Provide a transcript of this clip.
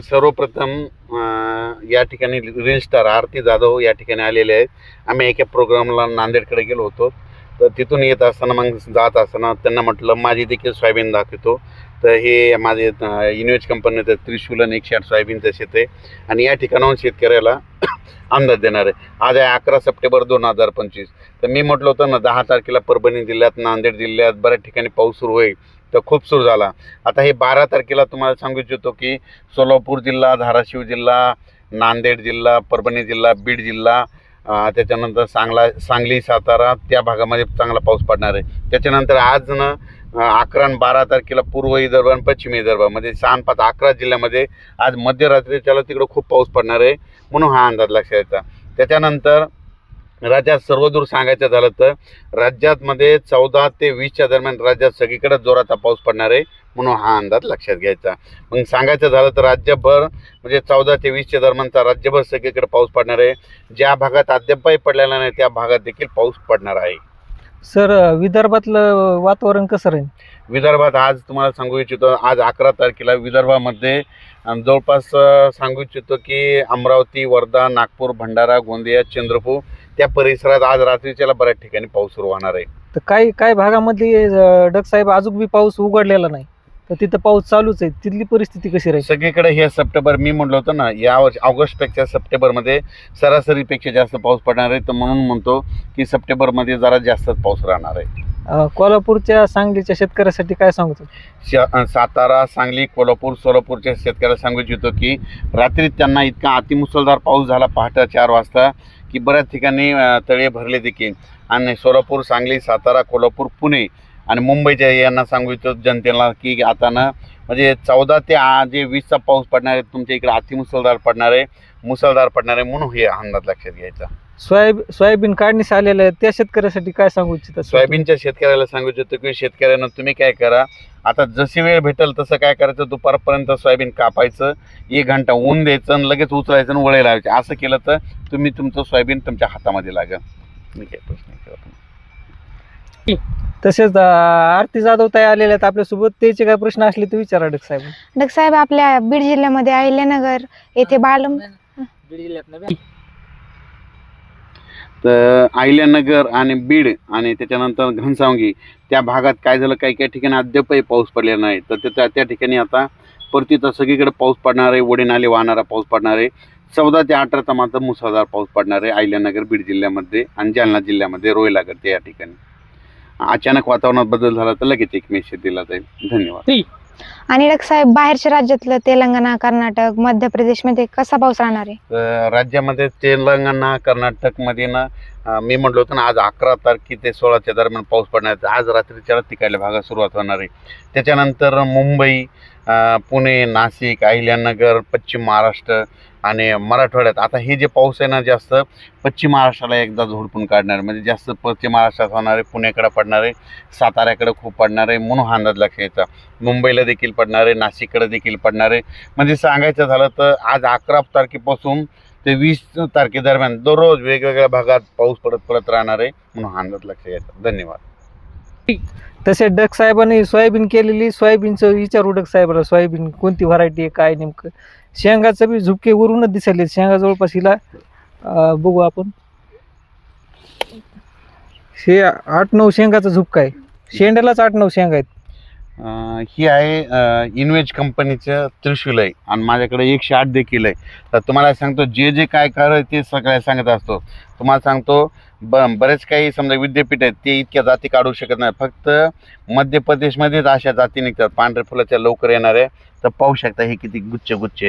सर्वप्रथम या ठिकाणी रील स्टार आरती जाधव या ठिकाणी आलेले आहेत. आम्ही एका प्रोग्रामला नांदेडकडे गेलो होतो. तर तिथून येत असताना मग जात असताना त्यांना म्हटलं माझी देखील सोयाबीन दाखवतो. तर हे माझे इन्व्हेज कंपनीचं त्रिशूल आणि एकशे आठ सोयाबीनचं शेत आहे. आणि या ठिकाणाहून शेतकऱ्याला अंदाज देणार आहे. आज आहे अकरा सप्टेंबर दोन हजार पंचवीस. तर मी म्हटलं होतं ना दहा तारखेला परभणी जिल्ह्यात नांदेड जिल्ह्यात बऱ्याच ठिकाणी पाऊस सुरू होईल. तर खूप सुरू झाला. आता हे बारा तारखेला तुम्हाला सांगू इच्छितो की सोलापूर जिल्हा धाराशिव जिल्हा नांदेड जिल्हा परभणी जिल्हा बीड जिल्हा त्याच्यानंतर सांगला सांगली सातारा त्या भागामध्ये चांगला पाऊस पडणार आहे. त्याच्यानंतर आज ना अकरा आणि बारा तारखेला पूर्व विदर्भ आणि पश्चिम विदर्भामध्ये म्हणजे सहा पाच अकरा जिल्ह्यामध्ये आज मध्यरात्री त्याला तिकडं खूप पाऊस पडणार आहे. म्हणून हा अंदाज लक्षात यायचा त्याच्यानंतर राज्यात सर्वदूर सांगायचं झालं तर राज्यातमध्ये चौदा ते वीसच्या दरम्यान राज्यात सगळीकडे जोराचा पाऊस पडणार आहे म्हणून हा अंदाज लक्षात घ्यायचा. मग सांगायचं झालं तर राज्यभर म्हणजे चौदा ते वीसच्या दरम्यानचा राज्यभर सगळीकडे पाऊस पडणार आहे. ज्या भागात अद्यापही पडलेला नाही त्या भागात देखील पाऊस पडणार आहे. सर विदर्भातलं वातावरण कसं राहील? विदर्भात आज तुम्हाला सांगू इच्छितो आज अकरा तारखेला विदर्भामध्ये जवळपास सांगू इच्छितो की अमरावती वर्धा नागपूर भंडारा गोंदिया चंद्रपूर त्या परिसरात आज रात्रीच्याला बऱ्याच ठिकाणी पाऊस सुरू होणार आहे. तर काही काही भागामध्ये अं, डगसाहेब अजून बी पाऊस उघडलेला नाही. तर तिथं पाऊस चालूच आहे. तिथली परिस्थिती कशी राहील? सगळीकडे हे सप्टेंबर मी म्हटलं होतं ना या वर्षी ऑगस्टपेक्षा सप्टेंबरमध्ये सरासरीपेक्षा जास्त पाऊस पडणार आहे. तर म्हणून म्हणतो की सप्टेंबरमध्ये जरा जास्तच पाऊस राहणार आहे. अं, कोल्हापूरच्या सांगलीच्या शेतकऱ्यासाठी काय सांगतो? श- सातारा सांगली कोल्हापूर सोलापूरच्या शेतकऱ्याला सांगू इच्छितो की रात्री त्यांना इतका अतिमुसळधार पाऊस झाला पहाटे चार वाजता. की बऱ्याच ठिकाणी तळे भरले देखील. आणि सोलापूर सांगली सातारा कोल्हापूर पुणे आणि मुंबईच्या यांना सांगू इच्छितो जनतेला की आता ना म्हणजे चौदा ते आ- जे वीसचा पाऊस पडणार आहे तुमच्या इकडे अतिमुसळधार पडणार आहे मुसळधार पडणार आहे म्हणून हे अंदाज लक्षात घ्यायचा. सोयाबीन सोयाबीन काढणीस आलेलं आहे त्या शेतकऱ्यासाठी काय सांगू इच्छिता सोयाबीनच्या शेतकऱ्याला सांगू इच्छितो की शेतकऱ्यांना तुम्ही काय करा आता जशी वेळ भेटेल तसं काय करायचं दुपारपर्यंत सोयाबीन कापायचं एक घंटा ऊन द्यायचं आणि लगेच उचलायचं आणि वळे लावायचे. असं केलं तर तुम्ही तुमचं सोयाबीन तुमच्या हातामध्ये लागेल. मी काय प्रश्न. तसेच आरती जाधव ताई आलेल्या आहेत आपल्यासोबत. त्याचे काय प्रश्न असले तर विचारा डगसाहेब साहेब. आपल्या बीड जिल्ह्यामध्ये अहिल्यानगर येथे बाळ तर अहिल्यानगर आणि बीड आणि त्याच्यानंतर घनसावंगी त्या भागात काय झालं? काही काही ठिकाणी अद्यापही पाऊस पडलेला नाही. तर त्या त्या ठिकाणी आता परतीचा सगळीकडे पाऊस पडणार आहे. वडे नाले वाहणारा पाऊस पडणार आहे. चौदा ते अठराचा मात्र मुसळधार पाऊस पडणार आहे अहिल्यानगर बीड जिल्ह्यामध्ये आणि जालना जिल्ह्यामध्ये रोयलागड या ठिकाणी. अचानक वातावरणात बदल झाला तर लगेच एक मेसेज दिला जाईल. धन्यवाद. आणि साहेब बाहेरच्या राज्यातलं तेलंगणा कर्नाटक मध्य प्रदेशमध्ये कसा पाऊस राहणार आहे? राज्यामध्ये तेलंगणा कर्नाटकमध्ये ना अं, मी म्हटलं होतं ना आज अकरा तारखे ते सोळाच्या दरम्यान पाऊस पडणार आहे. आज रात्रीच्या तिकडल्या भागात सुरुवात होणार आहे. त्याच्यानंतर मुंबई पुणे नाशिक अहिल्यानगर पश्चिम महाराष्ट्र आणि मराठवाड्यात. आता हे जे पाऊस आहे ना जास्त पश्चिम महाराष्ट्राला एकदा झोडपून काढणार आहे. म्हणजे जास्त पश्चिम महाराष्ट्रात होणार आहे पुण्याकडे पडणार आहे साताऱ्याकडे खूप पडणार आहे म्हणून हा अंदाज लक्षात यायचा मुंबईला देखील पडणार आहे नाशिककडे देखील पडणार. आहे म्हणजे सांगायचं झालं तर आज अकरा तारखेपासून ते वीस तारखेदरम्यान दररोज वेगवेगळ्या भागात पाऊस पडत पडत राहणार आहे म्हणून हा अंदाज लक्ष यायचा धन्यवाद. तसेच डग साहेबांनी सोयाबीन केलेली सोयाबीनचं विचारू डग साहेबाला सोयाबीन कोणती व्हरायटी आहे काय नेमकं? शेंगाचं बी झुपके वरूनच दिसले शेंगा जवळपास हिला बघू आपण. हे आठ नऊ शेंगाचा झुपका आहे. शेंड्यालाच आठ नऊ शेंगा आहेत. अं, ही आहे इन्वेज कंपनीचं त्रिशूल आहे. आणि माझ्याकडे एकशे आठ देखील आहे. तर तुम्हाला सांगतो जे जे काय करायचं ते सगळ्या सांगत असतो. तुम्हाला सांगतो ब बरेच काही समजा विद्यापीठ आहेत ते इतक्या जाती काढू शकत नाही. फक्त मध्य प्रदेशमध्येच अशा जाती निघतात. पांढऱ्या फुलाच्या लवकर येणाऱ्या तर पाहू शकता हे किती गुच्छ गुच्छ आहेत.